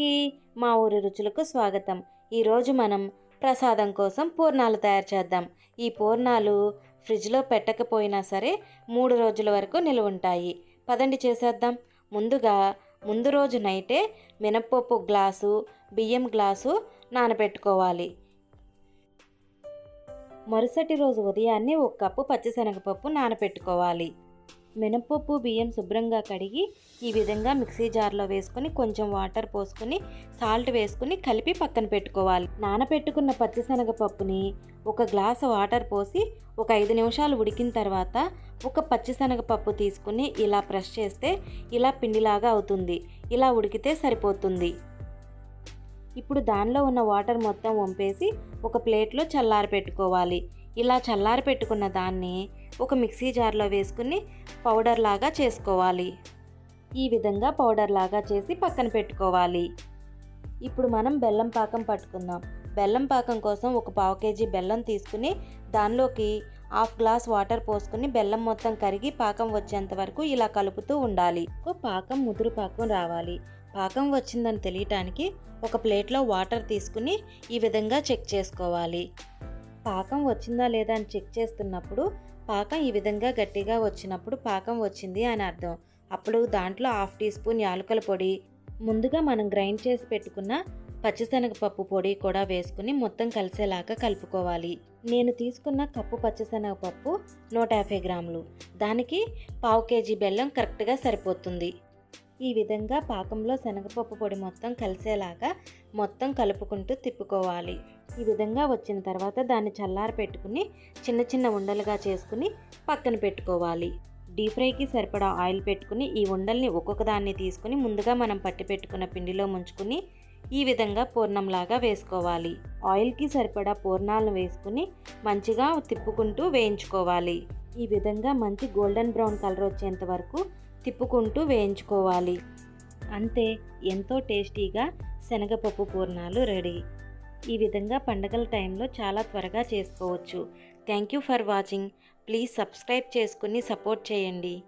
మా ఊరి రుచులకు స్వాగతం. ఈరోజు మనం ప్రసాదం కోసం పూర్ణాలు తయారు చేద్దాం. ఈ పూర్ణాలు ఫ్రిడ్జ్లో పెట్టకపోయినా సరే మూడు రోజుల వరకు నిలువుంటాయి పదండి చేసేద్దాం. ముందుగా ముందు రోజు నైటే మినప్పప్పు గ్లాసు బియ్యం గ్లాసు నానబెట్టుకోవాలి. మరుసటి రోజు ఉదయాన్నే ఒక కప్పు పచ్చిశనగపప్పు నానబెట్టుకోవాలి. మినపప్పు బియ్యం శుభ్రంగా కడిగి ఈ విధంగా మిక్సీ జార్లో వేసుకొని కొంచెం వాటర్ పోసుకొని సాల్ట్ వేసుకుని కలిపి పక్కన పెట్టుకోవాలి. నానబెట్టుకున్న పచ్చిశనగపప్పుని ఒక గ్లాసు వాటర్ పోసి ఒక ఐదు నిమిషాలు ఉడికిన తర్వాత ఒక పచ్చిశనగపప్పు తీసుకుని ఇలా ప్రెస్ చేస్తే ఇలా పిండిలాగా అవుతుంది. ఇలా ఉడికితే సరిపోతుంది. ఇప్పుడు దానిలో ఉన్న వాటర్ మొత్తం వంపేసి ఒక ప్లేట్లో చల్లారి పెట్టుకోవాలి ఇలా చల్లారి పెట్టుకున్న దాన్ని ఒక మిక్సీ జార్లో వేసుకుని పౌడర్ లాగా చేసుకోవాలి. ఈ విధంగా పౌడర్ లాగా చేసి పక్కన పెట్టుకోవాలి. ఇప్పుడు మనం బెల్లం పాకం పట్టుకుందాం. బెల్లం పాకం కోసం ఒక పావు కేజీ బెల్లం తీసుకుని దానిలోకి హాఫ్ గ్లాస్ వాటర్ పోసుకుని బెల్లం మొత్తం కరిగి పాకం వచ్చేంత వరకు ఇలా కలుపుతూ ఉండాలి. ఒక పాకం ముదురు పాకం రావాలి. పాకం వచ్చిందని తెలియటానికి ఒక ప్లేట్లో వాటర్ తీసుకుని ఈ విధంగా చెక్ చేసుకోవాలి. పాకం వచ్చిందా లేదా అని చెక్ చేస్తున్నప్పుడు పాకం ఈ విధంగా గట్టిగా వచ్చినప్పుడు పాకం వచ్చింది అని అర్థం. అప్పుడు దాంట్లో హాఫ్ టీ స్పూన్ యాలకుల పొడి ముందుగా మనం గ్రైండ్ చేసి పెట్టుకున్న పచ్చిశనగపప్పు పొడి కూడా వేసుకుని మొత్తం కలిసేలాగా కలుపుకోవాలి. నేను తీసుకున్న కప్పు పచ్చిశనగపప్పు నూట యాభై గ్రాములు. దానికి పావు కేజీ బెల్లం కరెక్ట్గా సరిపోతుంది. ఈ విధంగా పాకంలో శనగపప్పు పొడి మొత్తం కలిసేలాగా మొత్తం కలుపుకుంటూ తిప్పుకోవాలి. ఈ విధంగా వచ్చిన తర్వాత దాన్ని చల్లార పెట్టుకుని చిన్న చిన్న ఉండలుగా చేసుకుని పక్కన పెట్టుకోవాలి. డీప్ ఫ్రైకి సరిపడా ఆయిల్ పెట్టుకుని ఈ ఉండల్ని ఒక్కొక్క దాన్ని తీసుకుని ముందుగా మనం పట్టి పెట్టుకున్న పిండిలో ముంచుకుని ఈ విధంగా పూర్ణంలాగా వేసుకోవాలి. ఆయిల్కి సరిపడా పూర్ణాలను వేసుకుని మంచిగా తిప్పుకుంటూ వేయించుకోవాలి. ఈ విధంగా మంచి గోల్డెన్ బ్రౌన్ కలర్ వచ్చేంత వరకు తిప్పుకుంటూ వేయించుకోవాలి. అంతే ఎంతో టేస్టీగా శనగపప్పు పూర్ణాలు రెడీ. ఈ విధంగా పండగల టైంలో చాలా త్వరగా చేసుకోవచ్చు. Thank you for watching. Please subscribe చేసుకుని సపోర్ట్ చేయండి.